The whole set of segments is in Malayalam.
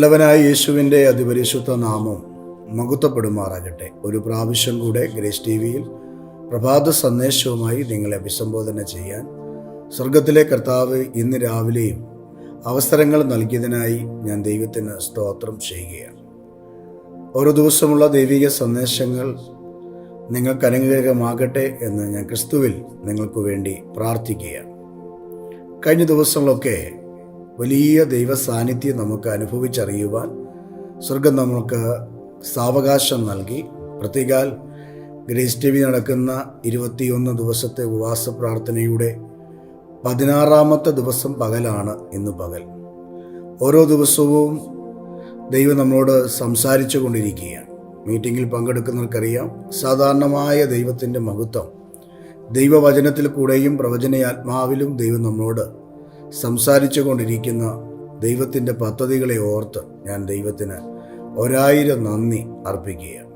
നല്ലവനായ യേശുവിന്റെ അതിപരിശുദ്ധ നാമം മകുത്തപ്പെടുമാറാകട്ടെ ഒരു പ്രാവശ്യം കൂടെ ഗ്രേസ് ടി വിയിൽ പ്രഭാത സന്ദേശവുമായി നിങ്ങളെ അഭിസംബോധന ചെയ്യാൻ സ്വർഗത്തിലെ കർത്താവ് ഇന്ന് രാവിലെയും അവസരങ്ങൾ നൽകിയതിനായി ഞാൻ ദൈവത്തിന് സ്തോത്രം ചെയ്യുകയാണ്. ഓരോ ദിവസമുള്ള ദൈവിക സന്ദേശങ്ങൾ നിങ്ങൾക്ക് അനുഗ്രഹമാകട്ടെ എന്ന് ഞാൻ ക്രിസ്തുവിൽ നിങ്ങൾക്ക് വേണ്ടി പ്രാർത്ഥിക്കുകയാണ്. കഴിഞ്ഞ ദിവസങ്ങളൊക്കെ വലിയ ദൈവ സാന്നിധ്യം നമുക്ക് അനുഭവിച്ചറിയുവാൻ സ്വർഗം നമുക്ക് സാവകാശം നൽകി. പ്രത്യേകാൽ ഗ്രേസ് ടി വി നടക്കുന്ന ഇരുപത്തിയൊന്ന് ദിവസത്തെ ഉപവാസ പ്രാർത്ഥനയുടെ പതിനാറാമത്തെ ദിവസം പകലാണ് ഇന്ന് പകൽ. ഓരോ ദിവസവും ദൈവം നമ്മളോട് സംസാരിച്ചു കൊണ്ടിരിക്കുകയാണ്. മീറ്റിങ്ങിൽ പങ്കെടുക്കുന്നവർക്കറിയാം സാധാരണമായ ദൈവത്തിന്റെ മഹത്വം ദൈവവചനത്തിൽ കൂടെയും പ്രവചനയാത്മാവിലും ദൈവം നമ്മളോട് സംസാരിച്ചു കൊണ്ടിരിക്കുന്ന ദൈവത്തിന്റെ പദ്ധതികളെ ഓർത്ത് ഞാൻ ദൈവത്തിന് ഒരായിരം നന്ദി അർപ്പിക്കുക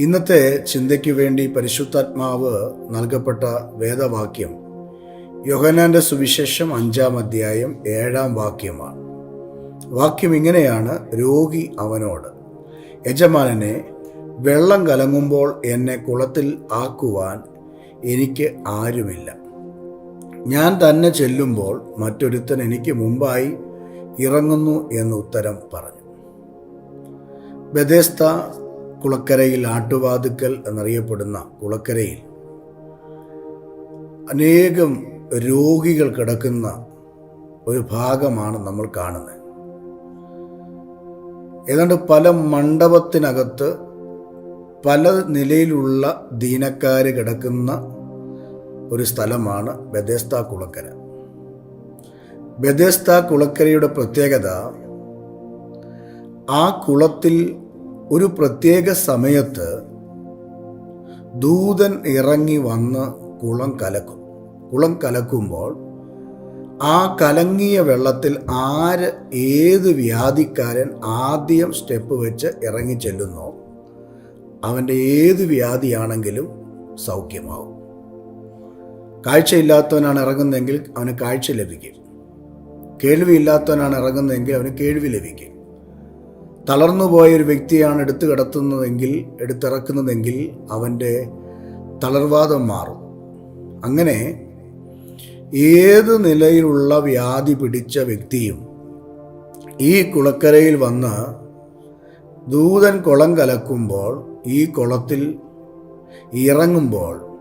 ഇന്നത്തെ ചിന്തയ്ക്ക് വേണ്ടി പരിശുദ്ധാത്മാവ് നൽകപ്പെട്ട വേദവാക്യം യോഹനാന്റെ സുവിശേഷം അഞ്ചാം അധ്യായം ഏഴാം വാക്യമാണ്. വാക്യം ഇങ്ങനെയാണ് രോഗി അവനോട് യജമാനനെ വെള്ളം കലങ്ങുമ്പോൾ എന്നെ കുളത്തിൽ ആക്കുവാൻ എനിക്ക് ആരുമില്ല. ഞാൻ തന്നെ ചെല്ലുമ്പോൾ മറ്റൊരുത്തൻ എനിക്ക് മുമ്പായി ഇറങ്ങുന്നു എന്ന് ഉത്തരം പറഞ്ഞു. ബദേസ്ത കുളക്കരയിൽ ആട്ടുവാതുക്കൽ എന്നറിയപ്പെടുന്ന കുളക്കരയിൽ അനേകം രോഗികൾ കിടക്കുന്ന ഒരു ഭാഗമാണ് നമ്മൾ കാണുന്നത്. ഏതാണ്ട് പല മണ്ഡപത്തിനകത്ത് പല നിലയിലുള്ള ദീനക്കാർ കിടക്കുന്ന ഒരു സ്ഥലമാണ് ബദേസ്ത കുളക്കര. ബദേസ്ത കുളക്കരയുടെ പ്രത്യേകത ആ കുളത്തിൽ ഒരു പ്രത്യേക സമയത്ത് ദൂതൻ ഇറങ്ങി വന്ന് കുളം കലക്കും. കുളം കലക്കുമ്പോൾ ആ കലങ്ങിയ വെള്ളത്തിൽ ആര് ഏത് വ്യാധിക്കാരൻ ആദ്യം സ്റ്റെപ്പ് വെച്ച് ഇറങ്ങി ചെല്ലുന്നോ അവന്റെ ഏത് വ്യാധിയാണെങ്കിലും സൗഖ്യമാവും. കാഴ്ചയില്ലാത്തവനാണ് ഇറങ്ങുന്നതെങ്കിൽ അവന് കാഴ്ച ലഭിക്കും. കേൾവിയില്ലാത്തവനാണ് ഇറങ്ങുന്നതെങ്കിൽ അവന് കേൾവി ലഭിക്കും. തളർന്നു പോയ ഒരു വ്യക്തിയാണ് എടുത്തു കിടത്തുന്നതെങ്കിൽ എടുത്തിറക്കുന്നതെങ്കിൽ അവന്റെ തളർവാദം മാറും. അങ്ങനെ ഏത് നിലയിലുള്ള വ്യാധി പിടിച്ച വ്യക്തിയും ഈ കുളക്കരയിൽ വന്ന് ദൂതൻ കുളം കലക്കുമ്പോൾ ഈ കുളത്തിൽ ഇറങ്ങുമ്പോൾ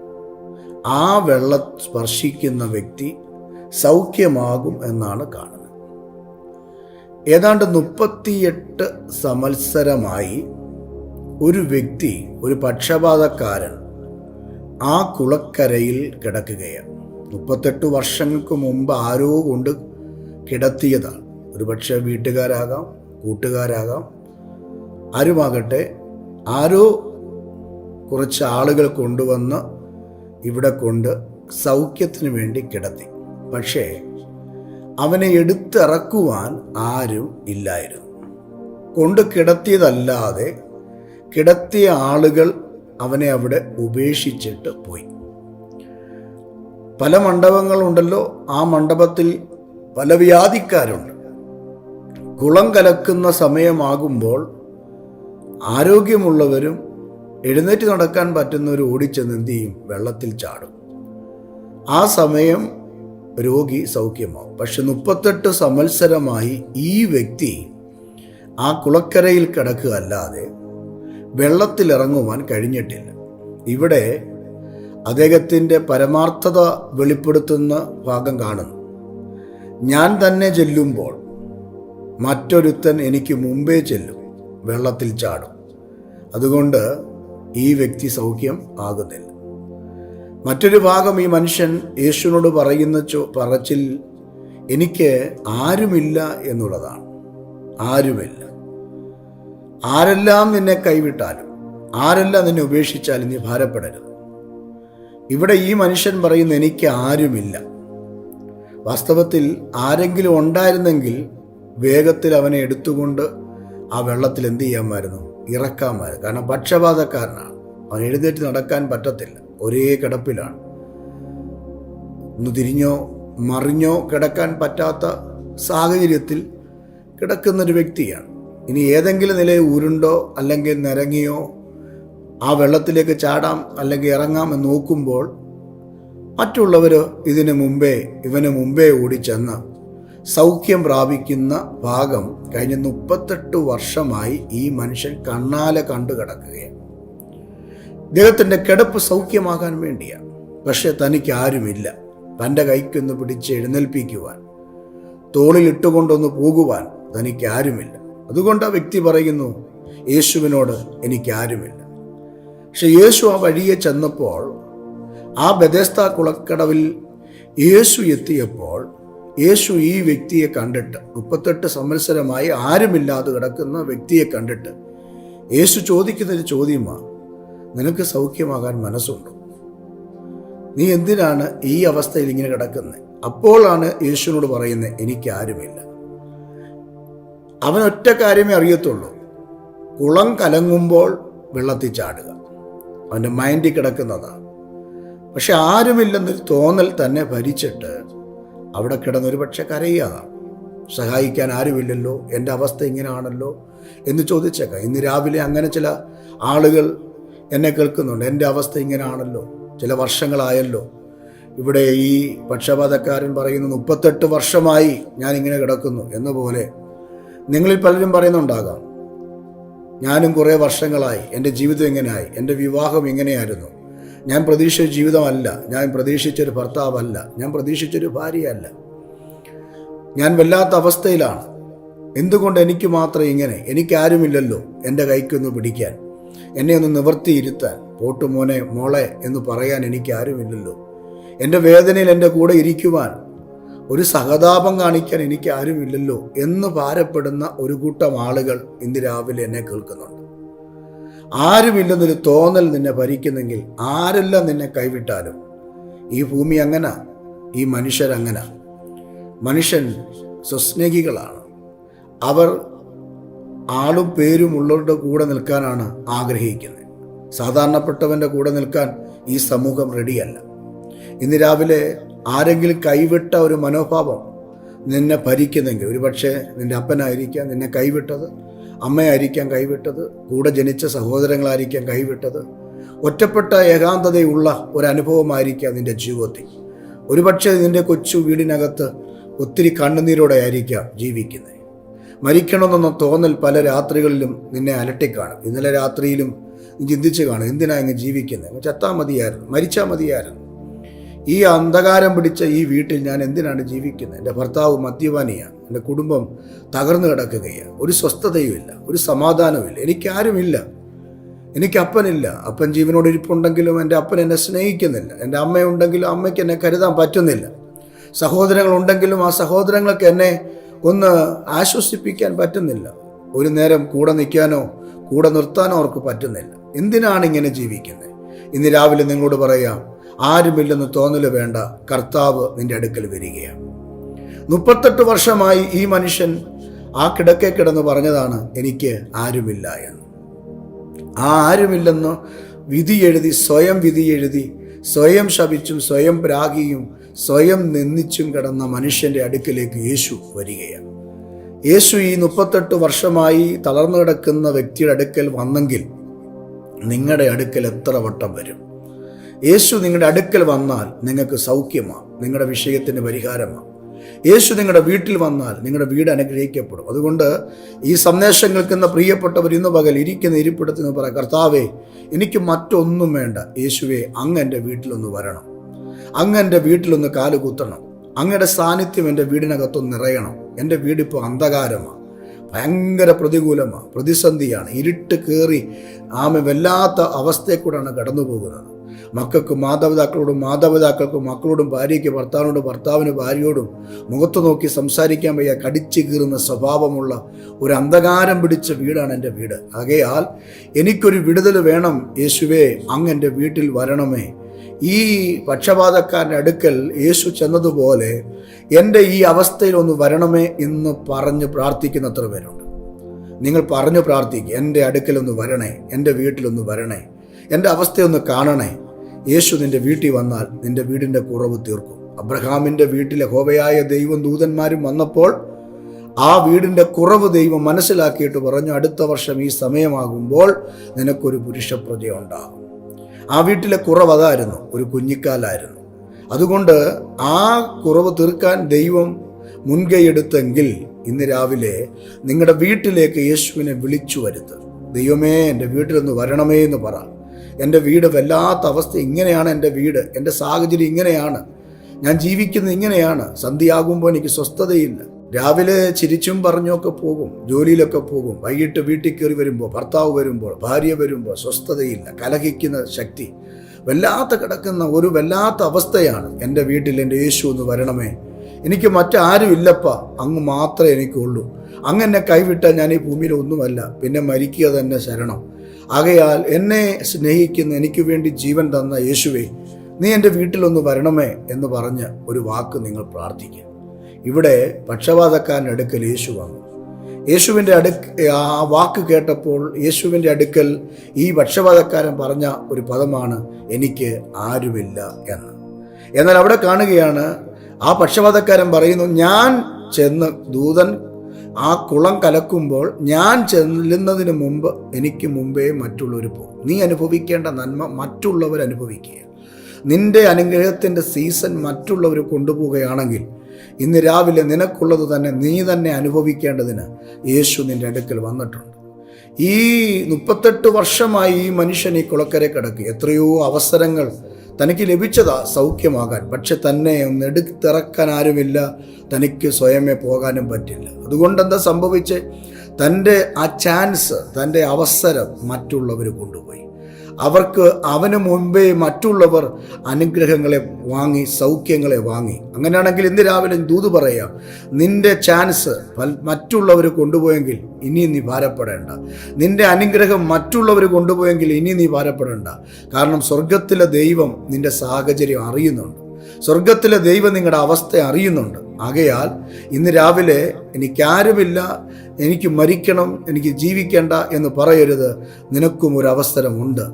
ആ വെള്ള സ്പർശിക്കുന്ന വ്യക്തി സൗഖ്യമാകും എന്നാണ് കാണുന്നത്. ഏതാണ്ട് മുപ്പത്തിയെട്ട് സമത്സരമായി ഒരു വ്യക്തി ഒരു പക്ഷപാതക്കാരൻ ആ കുളക്കരയിൽ കിടക്കുകയാണ്. മുപ്പത്തെട്ട് വർഷങ്ങൾക്ക് മുമ്പ് ആരോ കൊണ്ട് കിടത്തിയതാണ്. ഒരുപക്ഷെ വീട്ടുകാരാകാം കൂട്ടുകാരാകാം ആരുമാകട്ടെ ആരോ കുറച്ച് ആളുകൾ കൊണ്ടുവന്ന് ഇവിടെ കൊണ്ട് സൗഖ്യത്തിന് വേണ്ടി കിടത്തി. പക്ഷേ അവനെ എടുത്തിറക്കുവാൻ ആരും ഇല്ലായിരുന്നു. കൊണ്ട് കിടത്തിയതല്ലാതെ കിടത്തിയ ആളുകൾ അവനെ അവിടെ ഉപേക്ഷിച്ചിട്ട് പോയി. പല മണ്ഡപങ്ങളുണ്ടല്ലോ ആ മണ്ഡപത്തിൽ പല വ്യാധിക്കാരുണ്ട്. കുളം കലക്കുന്ന സമയമാകുമ്പോൾ ആരോഗ്യമുള്ളവരും എഴുന്നേറ്റ് നടക്കാൻ പറ്റുന്നവർ ഓടിച്ചെന്ന് എന്ത് ചെയ്യും? വെള്ളത്തിൽ ചാടും. ആ സമയം രോഗി സൗഖ്യമാവും. പക്ഷെ മുപ്പത്തെട്ട് സമത്സരമായി ഈ വ്യക്തി ആ കുളക്കരയിൽ കിടക്കുക അല്ലാതെ വെള്ളത്തിലിറങ്ങുവാൻ കഴിഞ്ഞിട്ടില്ല. ഇവിടെ അദ്ദേഹത്തിന്റെ പരമാർത്ഥത വെളിപ്പെടുത്തുന്ന ഭാഗം കാണുന്നു. ഞാൻ തന്നെ ചെല്ലുമ്പോൾ മറ്റൊരുത്തൻ എനിക്ക് മുമ്പേ ചെല്ലും. വെള്ളത്തിൽ ചാടും. അതുകൊണ്ട് ഈ വ്യക്തി സൗഖ്യം ആകുന്നില്ല. മറ്റൊരു ഭാഗം ഈ മനുഷ്യൻ യേശുവിനോട് പറയുന്ന ചോ പറച്ചിൽ എനിക്ക് ആരുമില്ല എന്നുള്ളതാണ്. ആരുമില്ല. ആരെല്ലാം നിന്നെ കൈവിട്ടാലും ആരെല്ലാം നിന്നെ ഉപേക്ഷിച്ചാലും നീ ഭാരപ്പെടരുത്. ഇവിടെ ഈ മനുഷ്യൻ പറയുന്ന എനിക്ക് ആരുമില്ല. വാസ്തവത്തിൽ ആരെങ്കിലും ഉണ്ടായിരുന്നെങ്കിൽ വേഗത്തിൽ അവനെ എടുത്തുകൊണ്ട് ആ വെള്ളത്തിൽ എന്ത് ചെയ്യാമായിരുന്നു? ഇറക്കാമായിരുന്നു. കാരണം പക്ഷപാതക്കാരനാണ്. അവൻ എഴുന്നേറ്റ് നടക്കാൻ പറ്റത്തില്ല. ഒരേ കിടപ്പിലാണ്. ഒന്ന് തിരിഞ്ഞോ മറിഞ്ഞോ കിടക്കാൻ പറ്റാത്ത സാഹചര്യത്തിൽ കിടക്കുന്നൊരു വ്യക്തിയാണ്. ഇനി ഏതെങ്കിലും നിലയിൽ ഉരുണ്ടോ അല്ലെങ്കിൽ നിരങ്ങിയോ ആ വെള്ളത്തിലേക്ക് ചാടാം അല്ലെങ്കിൽ ഇറങ്ങാം എന്ന് നോക്കുമ്പോൾ മറ്റുള്ളവർ ഇതിനു മുമ്പേ ഇവന് മുമ്പേ ഓടിച്ചെന്ന് സൗഖ്യം പ്രാപിക്കുന്ന ഭാഗം കഴിഞ്ഞ മുപ്പത്തെട്ട് വർഷമായി ഈ മനുഷ്യൻ കണ്ണാലെ കണ്ടു കിടക്കുകയാണ്. ഇദ്ദേഹത്തിന്റെ കിടപ്പ് സൗഖ്യമാകാൻ വേണ്ടിയാണ്. പക്ഷെ തനിക്ക് ആരുമില്ല. തന്റെ കൈക്കൊന്ന് പിടിച്ച് എഴുന്നേൽപ്പിക്കുവാൻ തോളിലിട്ടുകൊണ്ടൊന്ന് പോകുവാൻ തനിക്ക് ആരുമില്ല. അതുകൊണ്ട് ആ വ്യക്തി പറയുന്നു യേശുവിനോട് എനിക്ക് ആരുമില്ല. പക്ഷെ യേശു ആ വഴിയെ ചെന്നപ്പോൾ ആ ബദേസ്ത കുളക്കടവിൽ യേശു എത്തിയപ്പോൾ യേശു ഈ വ്യക്തിയെ കണ്ടിട്ട് മുപ്പത്തെട്ട് സംവത്സരമായി ആരുമില്ലാതെ കിടക്കുന്ന വ്യക്തിയെ കണ്ടിട്ട് യേശു ചോദിക്കുന്നൊരു ചോദ്യമാണ് നിനക്ക് സൗഖ്യമാകാൻ മനസ്സുണ്ടോ? നീ എന്തിനാണ് ഈ അവസ്ഥയിൽ ഇങ്ങനെ കിടക്കുന്നത് അപ്പോഴാണ് യേശുവിനോട് പറയുന്നത് എനിക്ക് ആരുമില്ല. അവൻ ഒറ്റ കാര്യമേ അറിയത്തുള്ളൂ. കുളം കലങ്ങുമ്പോൾ വെള്ളത്തിൽ ചാടുക. അവന്റെ മൈൻഡിൽ കിടക്കുന്നതാണ് പക്ഷെ ആരുമില്ലെന്നൊരു തോന്നൽ തന്നെ ഭരിച്ചിട്ട് അവിടെ കിടന്നൊരു പക്ഷെ കരയുക സഹായിക്കാൻ ആരുമില്ലല്ലോ? എന്റെ അവസ്ഥ ഇങ്ങനെയാണല്ലോ എന്ന് ചോദിച്ചേക്കാം. ഇന്ന് രാവിലെ അങ്ങനെ ചില ആളുകൾ എന്നെ കേൾക്കുന്നുണ്ട്. എന്റെ അവസ്ഥ ഇങ്ങനെയാണല്ലോ ചില വർഷങ്ങളായല്ലോ? ഇവിടെ ഈ പക്ഷപാതക്കാരൻ പറയുന്നു മുപ്പത്തെട്ട് വർഷമായി ഞാൻ ഇങ്ങനെ കിടക്കുന്നു എന്ന പോലെ. നിങ്ങളിൽ പലരും പറയുന്നുണ്ടാകാം ഞാനും കുറേ വർഷങ്ങളായി. എന്റെ ജീവിതം ഇങ്ങനെയായി എന്റെ വിവാഹം ഇങ്ങനെയായിരുന്നു ഞാൻ പ്രതീക്ഷിച്ച ജീവിതമല്ല. ഞാൻ പ്രതീക്ഷിച്ചൊരു ഭർത്താവല്ല. ഞാൻ പ്രതീക്ഷിച്ചൊരു ഭാര്യയല്ല. ഞാൻ വല്ലാത്ത അവസ്ഥയിലാണ്. എന്തുകൊണ്ട് എനിക്ക് മാത്രം ഇങ്ങനെ? എനിക്കാരുമില്ലല്ലോ എന്റെ കൈക്കൊന്ന് പിടിക്കാൻ. എന്നെ ഒന്ന് നിവർത്തിയിരുത്താൻ. പോട്ടു മോനെ മോളെ എന്ന് പറയാൻ എനിക്കാരുമില്ലല്ലോ. എന്റെ വേദനയിൽ എന്റെ കൂടെ ഇരിക്കുവാൻ. ഒരു സഹതാപം കാണിക്കാൻ എനിക്കാരുമില്ലല്ലോ എന്ന് ഭാരപ്പെടുന്ന ഒരു കൂട്ടം ആളുകൾ ഇന്ന് രാവിലെ എന്നെ കേൾക്കുന്നുണ്ട്. ആരുമില്ലെന്നൊരു തോന്നൽ നിന്നെ ഭരിക്കുന്നെങ്കിൽ ആരെല്ലാം നിന്നെ കൈവിട്ടാലും? ഈ ഭൂമി അങ്ങനെ ഈ മനുഷ്യരങ്ങനെ. മനുഷ്യൻ സ്വസ്നേഹികളാണ്. അവർ ആളും പേരും ഉള്ളവരുടെ കൂടെ നിൽക്കാനാണ് ആഗ്രഹിക്കുന്നത്. സാധാരണപ്പെട്ടവന്റെ കൂടെ നിൽക്കാൻ ഈ സമൂഹം റെഡിയല്ല. ഇന്ന് രാവിലെ ആരെങ്കിലും കൈവിട്ട ഒരു മനോഭാവം നിന്നെ ഭരിക്കുന്നെങ്കിൽ ഒരുപക്ഷെ നിന്റെ അപ്പനായിരിക്കാം നിന്നെ കൈവിട്ടത്. അമ്മയായിരിക്കാം കൈവിട്ടത് കൂടെ ജനിച്ച സഹോദരങ്ങളായിരിക്കാം കൈവിട്ടത് ഒറ്റപ്പെട്ട ഏകാന്തതയുള്ള ഒരു അനുഭവമായിരിക്കാം നിന്റെ ജീവിതത്തിൽ. ഒരുപക്ഷെ നിന്റെ കൊച്ചു വീടിനകത്ത് ഒത്തിരി കണ്ണുനീരോടെ ആയിരിക്കാം ജീവിക്കുന്നത്. മരിക്കണമെന്ന തോന്നൽ പല രാത്രികളിലും നിന്നെ അലട്ടിക്കാണും. ഇന്നലെ രാത്രിയിലും ചിന്തിച്ച് കാണും എന്തിനാ ഇങ്ങ് ജീവിക്കുന്നത്? ചത്താൽ മതിയായിരുന്നു മരിച്ചാൽ മതിയായിരുന്നു. ഈ അന്ധകാരം പിടിച്ച ഈ വീട്ടിൽ ഞാൻ എന്തിനാണ് ജീവിക്കുന്നത്? എന്റെ ഭർത്താവ് മദ്യപാനിയാണ്. എന്റെ കുടുംബം തകർന്നു കിടക്കുകയാണ്. ഒരു സ്വസ്ഥതയുമില്ല. ഒരു സമാധാനവുമില്ല. എനിക്കാരുമില്ല. എനിക്ക് അപ്പനില്ല അപ്പൻ ജീവനോട് ഇരിപ്പുണ്ടെങ്കിലും എന്റെ അപ്പൻ എന്നെ സ്നേഹിക്കുന്നില്ല. എന്റെ അമ്മയുണ്ടെങ്കിലും അമ്മയ്ക്ക് എന്നെ കരുതാൻ പറ്റുന്നില്ല. സഹോദരങ്ങളുണ്ടെങ്കിലും ആ സഹോദരങ്ങൾക്ക് എന്നെ ഒന്ന് ആശ്വസിപ്പിക്കാൻ പറ്റുന്നില്ല. ഒരു നേരം കൂടെ നിൽക്കാനോ കൂടെ നിർത്താനോ അവർക്ക് പറ്റുന്നില്ല. എന്തിനാണ് ഇങ്ങനെ ജീവിക്കുന്നത്? ഇന്ന് രാവിലെ നിങ്ങളോട് പറയാം ആരുമില്ലെന്ന് തോന്നൽ വേണ്ട. കർത്താവ് നിന്റെ അടുക്കൽ വരികയാണ്. മുപ്പത്തെട്ട് വർഷമായി ഈ മനുഷ്യൻ ആ കിടക്കെ കിടന്ന് പറഞ്ഞതാണ് എനിക്ക് ആരുമില്ല എന്ന്. ആ ആരുമില്ലെന്ന് വിധി എഴുതി സ്വയം വിധി എഴുതി സ്വയം ശപിച്ചും സ്വയം പ്രാഗിയും സ്വയം നിന്ദിച്ചും കിടന്ന മനുഷ്യന്റെ അടുക്കിലേക്ക് യേശു വരികയാണ്. യേശു ഈ മുപ്പത്തെട്ട് വർഷമായി തളർന്നു കിടക്കുന്ന വ്യക്തിയുടെ അടുക്കൽ വന്നെങ്കിൽ നിങ്ങളുടെ അടുക്കൽ എത്ര വട്ടം വരും? യേശു നിങ്ങളുടെ അടുക്കൽ വന്നാൽ നിങ്ങൾക്ക് സൗഖ്യമാണ് നിങ്ങളുടെ വിഷയത്തിന് പരിഹാരമാണ് യേശു നിങ്ങളുടെ വീട്ടിൽ വന്നാൽ നിങ്ങളുടെ വീട് അനുഗ്രഹിക്കപ്പെടും. അതുകൊണ്ട് ഈ സന്ദേശം കേൾക്കുന്ന പ്രിയപ്പെട്ടവർ ഇന്ന് പകൽ ഇരിക്കുന്ന ഇരിപ്പിടത്തിൽ നിന്ന് പറയാം കർത്താവേ എനിക്ക് മറ്റൊന്നും വേണ്ട. യേശുവെ അങ്ങ് എന്റെ വീട്ടിലൊന്ന് വരണം. അങ്ങ് എന്റെ വീട്ടിലൊന്ന് കാൽ കുത്തണം. അങ്ങയുടെ സാന്നിധ്യം എന്റെ വീടിനകത്തൊന്ന് നിറയണം. എന്റെ വീടിപ്പോൾ അന്ധകാരമാണ് ഭയങ്കര പ്രതികൂലമാണ് പ്രതിസന്ധിയാണ്. ഇരുട്ട് കയറി ആമ വല്ലാത്ത അവസ്ഥയെ കൂടെയാണ് കടന്നു പോകുന്നത് മക്കൾക്ക് മാതാപിതാക്കളോടും മാതാപിതാക്കൾക്കും മക്കളോടും ഭാര്യയ്ക്ക് ഭർത്താവിനോടും ഭർത്താവിന് ഭാര്യയോടും മുഖത്ത് നോക്കി സംസാരിക്കാൻ വയ്യ കടിച്ചു കീറുന്ന സ്വഭാവമുള്ള ഒരു അന്ധകാരം പിടിച്ച വീടാണ് എന്റെ വീട്. ആകയാൽ എനിക്കൊരു വിടുതൽ വേണം യേശുവേ അങ്ങ് എന്റെ വീട്ടിൽ വരണമേ. ഈ പക്ഷപാതക്കാരന്റെ അടുക്കൽ യേശു ചെന്നതുപോലെ എന്റെ ഈ അവസ്ഥയിൽ ഒന്ന് വരണമേ എന്ന് പറഞ്ഞ് പ്രാർത്ഥിക്കുന്ന അത്ര പേരുണ്ട്. നിങ്ങൾ പറഞ്ഞു പ്രാർത്ഥിക്കുക എന്റെ അടുക്കലൊന്ന് വരണേ എന്റെ വീട്ടിലൊന്ന് വരണേ എന്റെ അവസ്ഥയൊന്ന് കാണണേ. യേശു നിന്റെ വീട്ടിൽ വന്നാൽ നിന്റെ വീടിന്റെ കുറവ് തീർക്കും. അബ്രഹാമിന്റെ വീട്ടിലെ ഹോവയായ ദൈവം ദൂതന്മാരും വന്നപ്പോൾ ആ വീടിന്റെ കുറവ് ദൈവം മനസ്സിലാക്കിയിട്ട് പറഞ്ഞു അടുത്ത വർഷം ഈ സമയമാകുമ്പോൾ നിനക്കൊരു പുരുഷപ്രജ ഉണ്ടാകും. ആ വീട്ടിലെ കുറവ് അതായിരുന്നു ഒരു കുഞ്ഞിക്കാലായിരുന്നു. അതുകൊണ്ട് ആ കുറവ് തീർക്കാൻ ദൈവം മുൻകൈയെടുത്തെങ്കിൽ ഇന്ന് രാവിലെ നിങ്ങളുടെ വീട്ടിലേക്ക് യേശുവിനെ വിളിച്ചു വരുത്തും. ദൈവമേ എന്റെ വീട്ടിലൊന്ന് വരണമേ എന്ന് പറ. എന്റെ വീട് വല്ലാത്ത അവസ്ഥ ഇങ്ങനെയാണ് എന്റെ വീട് എന്റെ സാഹചര്യം ഇങ്ങനെയാണ് ഞാൻ ജീവിക്കുന്നത് ഇങ്ങനെയാണ് സന്ധ്യയാകുമ്പോൾ എനിക്ക് സ്വസ്ഥതയില്ല. രാവിലെ ചിരിച്ചും പറഞ്ഞൊക്കെ പോകും ജോലിയിലൊക്കെ പോകും വൈകിട്ട് വീട്ടിൽ കയറി വരുമ്പോൾ ഭർത്താവ് വരുമ്പോൾ ഭാര്യ വരുമ്പോൾ സ്വസ്ഥതയില്ല കലഹിക്കുന്ന ശക്തി. വല്ലാത്ത കിടക്കുന്ന ഒരു വല്ലാത്ത അവസ്ഥയാണ് എന്റെ വീട്ടിൽ എന്റെ യേശു ഒന്ന് വരണമേ. എനിക്ക് മറ്റാരും ഇല്ലപ്പ അങ്ങ് മാത്രമേ എനിക്കുള്ളൂ. അങ്ങ് എന്നെ കൈവിട്ടാൽ ഞാൻ ഈ ഭൂമിയിൽ ഒന്നുമല്ല പിന്നെ മരിക്കുക തന്നെ ശരണം. ആകയാൽ എന്നെ സ്നേഹിക്കുന്ന എനിക്ക് വേണ്ടി ജീവൻ തന്ന യേശുവേ നീ എന്റെ വീട്ടിലൊന്ന് വരണമേ എന്ന് പറഞ്ഞ് ഒരു വാക്ക് നിങ്ങൾ പ്രാർത്ഥിക്കുക ഇവിടെ പക്ഷപാതക്കാരന്റെ അടുക്കൽ യേശു വന്നു. യേശുവിന്റെ അടുക്ക് ആ വാക്ക് കേട്ടപ്പോൾ യേശുവിന്റെ അടുക്കൽ ഈ പക്ഷപാതക്കാരൻ പറഞ്ഞ ഒരു പദമാണ് എനിക്ക് ആരുമില്ല എന്ന്. എന്നാൽ അവിടെ കാണുകയാണ് ആ പക്ഷപാതക്കാരൻ പറയുന്നു ഞാൻ ചെന്ന് ദൂതൻ ആ കുളം കലക്കുമ്പോൾ ഞാൻ ചെല്ലുന്നതിന് മുമ്പ് എനിക്ക് മുമ്പേ മറ്റുള്ളവർ പോകും. നീ അനുഭവിക്കേണ്ട നന്മ മറ്റുള്ളവർ അനുഭവിക്കുക. നിന്റെ അനുഗ്രഹത്തിന്റെ സീസൺ മറ്റുള്ളവർ കൊണ്ടുപോവുകയാണെങ്കിൽ ഇന്ന് രാവിലെ നിനക്കുള്ളത് തന്നെ നീ തന്നെ അനുഭവിക്കേണ്ടതിന് യേശു നിന്റെ അടുക്കൽ വന്നിട്ടുണ്ട്. ഈ മുപ്പത്തെട്ട് വർഷമായി ഈ മനുഷ്യൻ ഈ കുളക്കരെ കിടക്കുക എത്രയോ അവസരങ്ങൾ തനിക്ക് ലഭിച്ചതാ സൗഖ്യമാകാൻ. പക്ഷെ തന്നെ ഒന്ന് എടുത്തിറക്കാൻ ആരുമില്ല. തനിക്ക് സ്വയമേ പോകാനും പറ്റില്ല. അതുകൊണ്ട് എന്താ സംഭവിച്ച്? തന്റെ ആ ചാൻസ് തന്റെ അവസരം മറ്റുള്ളവർ കൊണ്ടുപോയി. അവർക്ക് അവന് മുൻപേ മറ്റുള്ളവർ അനുഗ്രഹങ്ങളെ വാങ്ങി സൗഖ്യങ്ങളെ വാങ്ങി. അങ്ങനെയാണെങ്കിൽ ഇന്ന് രാവിലെ ദൂത് പറയാം നിന്റെ ചാൻസ് മറ്റുള്ളവർ കൊണ്ടുപോയെങ്കിൽ ഇനി നീ ഭാരപ്പെടേണ്ട. നിന്റെ അനുഗ്രഹം മറ്റുള്ളവർ കൊണ്ടുപോയെങ്കിൽ ഇനി നീ ഭാരപ്പെടേണ്ട. കാരണം സ്വർഗത്തിലെ ദൈവം നിന്റെ സാഹചര്യം അറിയുന്നുണ്ട്. സ്വർഗത്തിലെ ദൈവം നിങ്ങളുടെ അവസ്ഥ അറിയുന്നുണ്ട്. ആകയാൽ ഇന്ന് രാവിലെ എനിക്കാരുമില്ല എനിക്ക് മരിക്കണം എനിക്ക് ജീവിക്കേണ്ട എന്ന് പറയരുത്. നിനക്കും ഒരു അവസരമുണ്ട്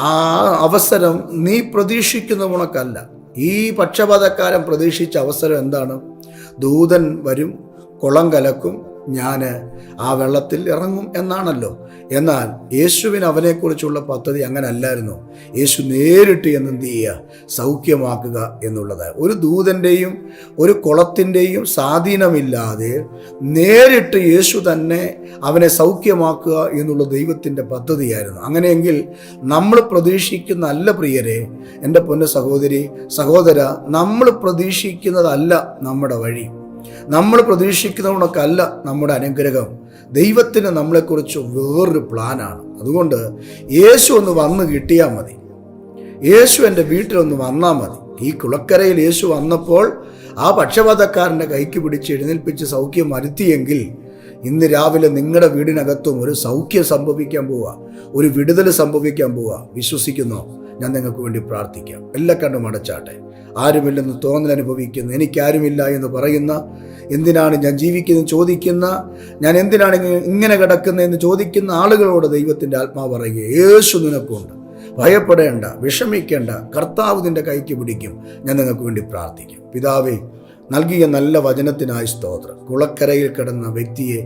ആ അവസരം നീ പ്രതീക്ഷിക്കുന്ന ഉണക്കല്ല ഈ പക്ഷപാതക്കാരൻ പ്രതീക്ഷിച്ച അവസരം എന്താണ്? ദൂതൻ വരും കുളം കലക്കും ഞാൻ ആ വെള്ളത്തിൽ ഇറങ്ങും എന്നാണല്ലോ. എന്നാൽ യേശുവിന് അവനെക്കുറിച്ചുള്ള പദ്ധതി അങ്ങനെ അല്ലായിരുന്നു യേശു നേരിട്ട് എന്ന് എന്ത് ചെയ്യുക? സൗഖ്യമാക്കുക എന്നുള്ളത്. ഒരു ദൂതന്റെയും ഒരു കുളത്തിന്റെയും സ്വാധീനമില്ലാതെ നേരിട്ട് യേശു തന്നെ അവനെ സൗഖ്യമാക്കുക എന്നുള്ള ദൈവത്തിന്റെ പദ്ധതിയായിരുന്നു. അങ്ങനെയെങ്കിൽ നമ്മൾ പ്രതീക്ഷിക്കുന്ന അല്ല പ്രിയരെ എന്റെ പൊന്ന സഹോദരി സഹോദര നമ്മൾ പ്രതീക്ഷിക്കുന്നതല്ല നമ്മുടെ വഴി. നമ്മൾ പ്രതീക്ഷിക്കുന്നതുകൊണ്ടൊക്കെയല്ല നമ്മുടെ അനുഗ്രഹം. ദൈവത്തിന് നമ്മളെക്കുറിച്ച് വേറൊരു പ്ലാനാണ്. അതുകൊണ്ട് യേശു ഒന്ന് വന്ന് കിട്ടിയാൽ മതി. യേശു എന്റെ വീട്ടിലൊന്ന് വന്നാൽ മതി. ഈ കുളക്കരയിൽ യേശു വന്നപ്പോൾ ആ പക്ഷപാതക്കാരന്റെ കൈക്ക് പിടിച്ച് എഴുന്നേൽപ്പിച്ച് സൗഖ്യം വരുത്തിയെങ്കിൽ ഇന്ന് രാവിലെ നിങ്ങളുടെ വീടിനകത്തും ഒരു സൗഖ്യം സംഭവിക്കാൻ പോവുക ഒരു വിടുതൽ സംഭവിക്കാൻ പോവുക വിശ്വസിക്കുന്നോ? ഞാൻ നിങ്ങൾക്ക് വേണ്ടി പ്രാർത്ഥിക്കാം. എല്ലാ കണ്ണും അടച്ചാട്ടെ. ആരുമില്ലെന്ന് തോന്നൽ അനുഭവിക്കുന്ന. എനിക്കാരുമില്ല എന്ന് പറയുന്ന എന്തിനാണ് ഞാൻ ജീവിക്കുന്നത് ചോദിക്കുന്ന ഞാൻ എന്തിനാണ് ഇങ്ങനെ കിടക്കുന്നതെന്ന് ചോദിക്കുന്ന ആളുകളോട് ദൈവത്തിന്റെ ആത്മാവ് പറയുക. യേശു നിനക്കുണ്ട്. ഭയപ്പെടേണ്ട വിഷമിക്കേണ്ട. കർത്താവ് നിന്റെ കൈക്ക് പിടിക്കും. ഞാൻ നിങ്ങൾക്ക് വേണ്ടി പ്രാർത്ഥിക്കും. പിതാവേ നൽകിയ നല്ല വചനത്തിനായി സ്തോത്രം. കുളക്കരയിൽ കിടന്ന വ്യക്തിയെ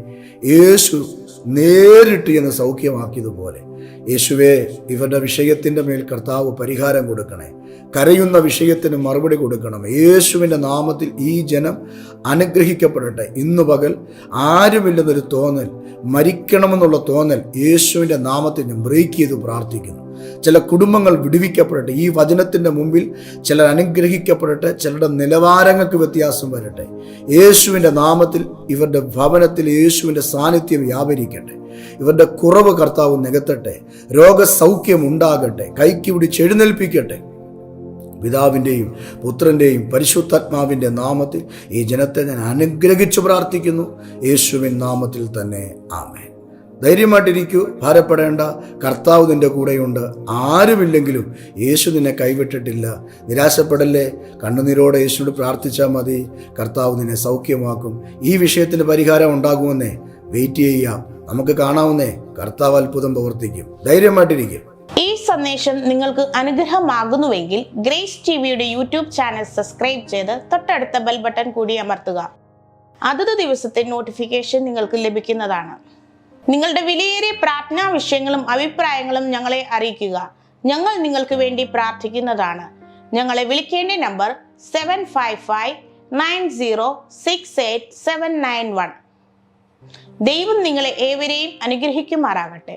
യേശു നേരിട്ട് എന്ന് സൗഖ്യമാക്കിയതുപോലെ യേശുവേ ഇവരുടെ വിഷയത്തിന്റെ മേൽ കർത്താവ് പരിഹാരം കൊടുക്കണേ. കരയുന്ന വിഷയത്തിന് മറുപടി കൊടുക്കണം യേശുവിന്റെ നാമത്തിൽ ഈ ജനം അനുഗ്രഹിക്കപ്പെടട്ടെ. ഇന്നു പകൽ ആരുമില്ലെന്നൊരു തോന്നൽ മരിക്കണമെന്നുള്ള തോന്നൽ യേശുവിന്റെ നാമത്തിൽ ഞാൻ ബ്രേക്ക് ചെയ്ത് പ്രാർത്ഥിക്കുന്നു. ചില കുടുംബങ്ങൾ വിടുവിക്കപ്പെടട്ടെ. ഈ വചനത്തിന്റെ മുമ്പിൽ ചിലർ അനുഗ്രഹിക്കപ്പെടട്ടെ. ചിലരുടെ നിലവാരങ്ങൾക്ക് വ്യത്യാസം വരട്ടെ. യേശുവിന്റെ നാമത്തിൽ ഇവരുടെ ഭവനത്തിൽ യേശുവിന്റെ സാന്നിധ്യം വ്യാപരിക്കട്ടെ. ഇവരുടെ കുറവ് കർത്താവ് നികത്തട്ടെ. രോഗസൗഖ്യം ഉണ്ടാകട്ടെ കൈക്ക് പിടിച്ച് എഴുന്നേൽപ്പിക്കട്ടെ. പിതാവിന്റെയും പുത്രന്റെയും പരിശുദ്ധാത്മാവിന്റെ നാമത്തിൽ ഈ ജനത്തെ ഞാൻ അനുഗ്രഹിച്ചു പ്രാർത്ഥിക്കുന്നു. യേശുവിൻ നാമത്തിൽ തന്നെ ആമേൻ. ധൈര്യമായിട്ടിരിക്കൂ. ഭാരപ്പെടേണ്ട. കർത്താവ് നിന്റെ കൂടെയുണ്ട്. ആരുമില്ലെങ്കിലും യേശു നിന്നെ കൈവിട്ടിട്ടില്ല. നിരാശപ്പെടല്ലേ? കണ്ണുനീരോടെ യേശുവിനോട് പ്രാർത്ഥിച്ചാൽ മതി. കർത്താവ് നിന്നെ സൗഖ്യമാക്കും. ഈ വിഷയത്തിന് പരിഹാരം ഉണ്ടാകുമെന്നേ വെയിറ്റ് ചെയ്യാം. നമുക്ക് കാണാവുന്നേ കർത്താവ് അത്ഭുതം പ്രവർത്തിക്കും. ധൈര്യമായിട്ടിരിക്കും. ഈ സന്ദേശം നിങ്ങൾക്ക് അനുഗ്രഹമാകുന്നുവെങ്കിൽ ഗ്രേസ് ടി വിയുടെ യൂട്യൂബ് ചാനൽ സബ്സ്ക്രൈബ് ചെയ്ത് തൊട്ടടുത്ത ബെൽ ബട്ടൺ കൂടി അമർത്തുക. അതത് ദിവസത്തെ നോട്ടിഫിക്കേഷൻ നിങ്ങൾക്ക് ലഭിക്കുന്നതാണ്. നിങ്ങളുടെ വിലയേറിയ പ്രാർത്ഥനാ വിഷയങ്ങളും അഭിപ്രായങ്ങളും ഞങ്ങളെ അറിയിക്കുക. ഞങ്ങൾ നിങ്ങൾക്ക് വേണ്ടി പ്രാർത്ഥിക്കുന്നതാണ്. ഞങ്ങളെ വിളിക്കേണ്ട number seven five five nine zero six eight seven nine one. ദൈവം നിങ്ങളെ ഏവരെയും അനുഗ്രഹിക്കുമാറാകട്ടെ.